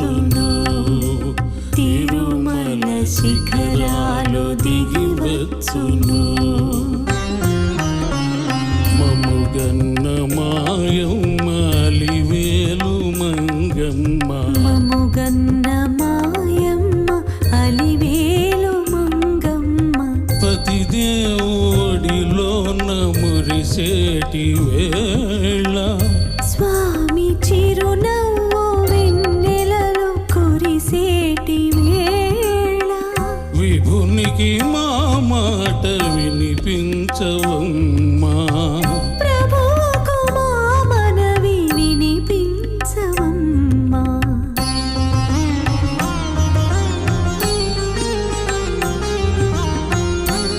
దిగువెత్తును తిరుమల శిఖరాలు దిగివచ్చును మముగన్న మాయమ్మ అలివేలు మంగమ్మ. మముగన్న మాయమ్మ అలివేలు మంగమ్మ. పతిదేవుడిలో నమురిసేటి వేళ. దేవునికి మా మాట వినిపించవమ్మా.